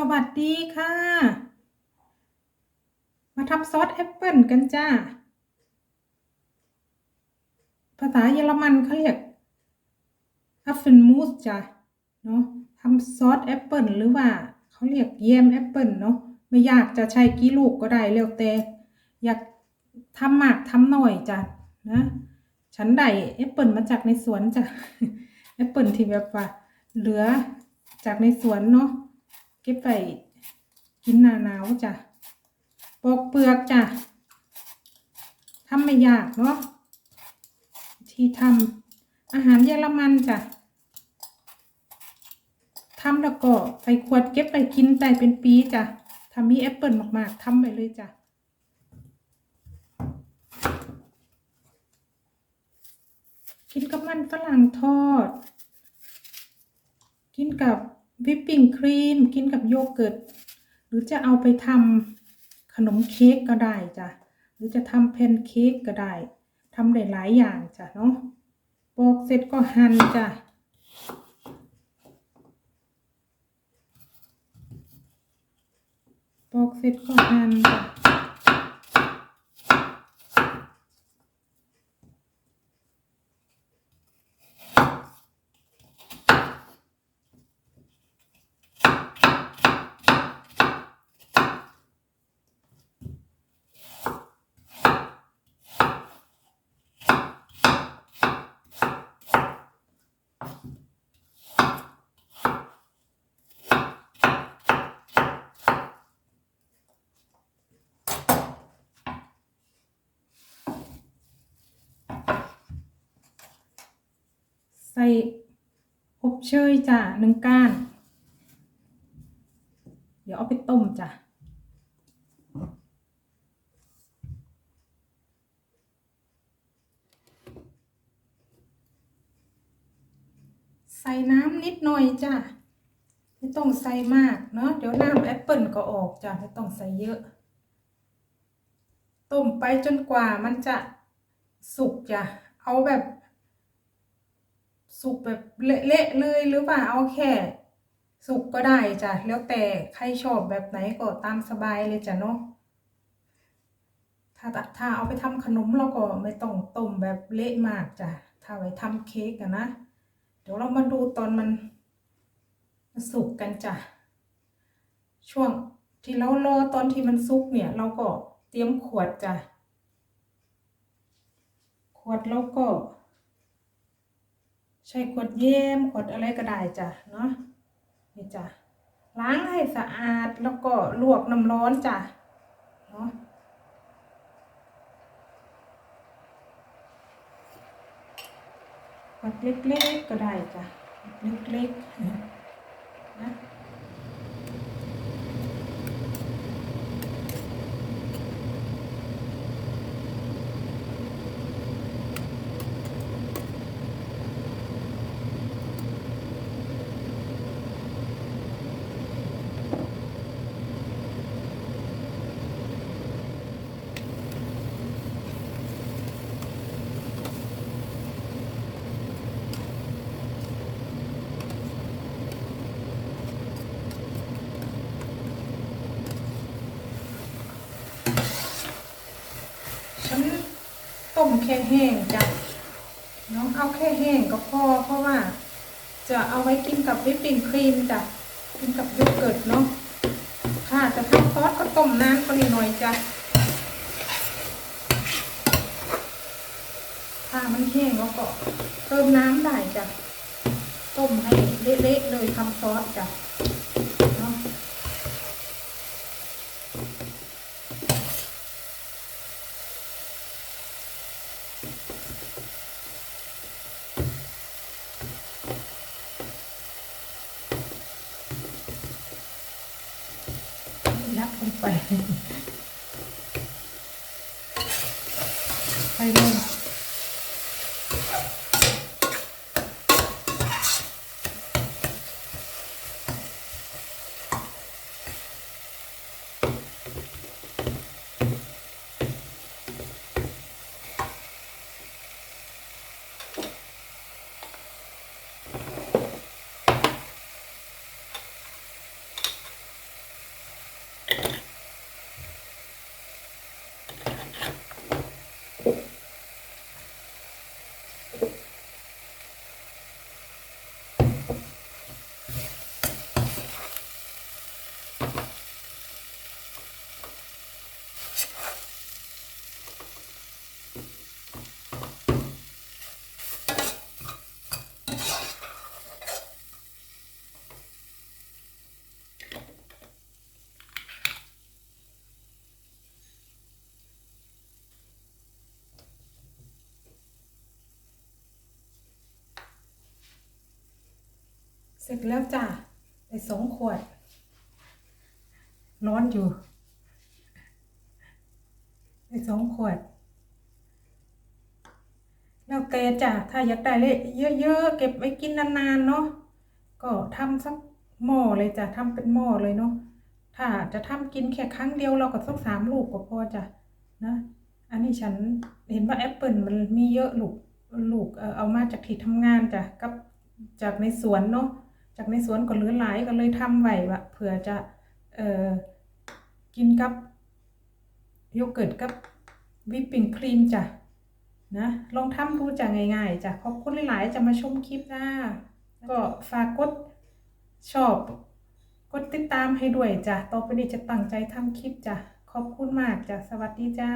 สวัสดีค่ะ มาทำซอสแอปเปิลกันจ้า ภาษาเยอรมันเขาเรียก a p f e l m o o s จ้ะเนาะทำซอสแอปเปิลหรือว่าเขาเรียกแยมแอปเปิลเนาะไม่อยากจะใช้กี่ลูกก็ได้แล้วแต่อยากทำมากทำหน่อยจ้ะนะ ฉันได้แอปเปิลมาจากในสวนจ้ะแอปเปิลที่แบบว่าเหลือจากในสวนเนาะ เก็บไปกินหนาหนาวจ้ะปอกเปลือกจ้ะทำไม่ยากเนาะที่ทำอาหารเยอรมันจ้ะทำแล้วก็ใส่ขวดเก็บไปกินได้เป็นปีจ้ะถ้ามีแอปเปิลมากๆทำไปเลยจ้ะกินกับมันฝรั่งทอด กินกับ วิปปิ้งครีมกินกับโยเกิร์ตหรือจะเอาไปทำขนมเค้กก็ได้จ้ะหรือจะทำแพนเค้กก็ได้ทำได้หลายอย่างจ้ะเนาะปอกเสร็จก็หั่นจ้ะปอกเสร็จก็หั่นจ้ะ ใส่อบเชยจ้ะหนึ่งก้าน เดี๋ยวเอาไปต้มจ้ะใส่น้ำนิดหน่อยจ้ะไม่ต้องใส่มากเนาะเดี๋ยวน้ำแอปเปิลก็ออกจ้ะไม่ต้องใส่เยอะ ต้มไปจนกว่ามันจะสุกจ้ะเอาแบบ สุกแบบเละๆเลยหรือว่าเอาแค่ สุกก็ได้จ้ะแล้วแต่ใครชอบแบบไหนก็ตามสบายเลยจ้ะเนาะถ้าถ้าเอาไปทำขนมเราก็ไม่ต้องต้มแบบเละมากจ้ะถ้าไว้ทำเค้กอะนะ เดี๋ยวเรามาดูตอนมันสุกกันจ้ะช่วงที่เรารอตอนที่มันสุกเนี่ย เราก็เตรียมขวดจ้ะขวดแล้วก็ ใช้ขวดเยี่ยมขวดอะไรก็ได้จ้ะเนาะนี่จ้ะล้างให้สะอาดแล้วก็ลวกน้ำร้อนจ้ะเนาะขวดเล็กๆก็ได้จ้ะเล็กๆนะ ฉัน ต้มแค่แห้งจ้ะน้องเอาแค่แห้งก็พอเพราะว่า จะเอาไว้กินกับวิปปิ้งครีมจ้ะกินกับโยเกิร์ตเนาะค่ะจะทำซอสก็ต้มน้ำก็นิดหน่อยจ้ะถ้ามันแห้งแล้วก็เติมน้ำได้จ้ะต้มให้เละๆเลยทำซอสจ้ะเนาะ ยัดลง ไปไปเลย เสร็จแล้วจ้ะได้สองขวด ร้อนอยู่ได้สองขวด แล้วแกจ้ะถ้าอยากได้เลยเยอะๆ เก็บไว้กินนานๆ เนาะก็ทำสักหม้อเลยจ้ะทำเป็นหม้อเลยเนาะถ้าจะทำกินแค่ครั้งเดียวเราก็สักสามลูกก็พอจ้ะนะ อันนี้ฉันเห็นว่าแอปเปิลมันมีเยอะลูกลูกเออเอามาจากที่ทำงานจ้ะกับจากในสวนเนาะ จากในสวนก็เหลือหลายก็เลยทำไว้ว่าเผื่อจะเอ่อกินกับโยเกิร์ตกับวิปปิ้งครีมจ้ะนะลองทำดูจ้ะง่ายๆจ้ะขอบคุณหลายๆจะมาชมคลิปนะก็ฝากกดชอบ กดติดตามให้ด้วยจ้ะต่อไปนี้จะตั้งใจทำคลิปจ้ะขอบคุณมากจ้ะสวัสดีจ้า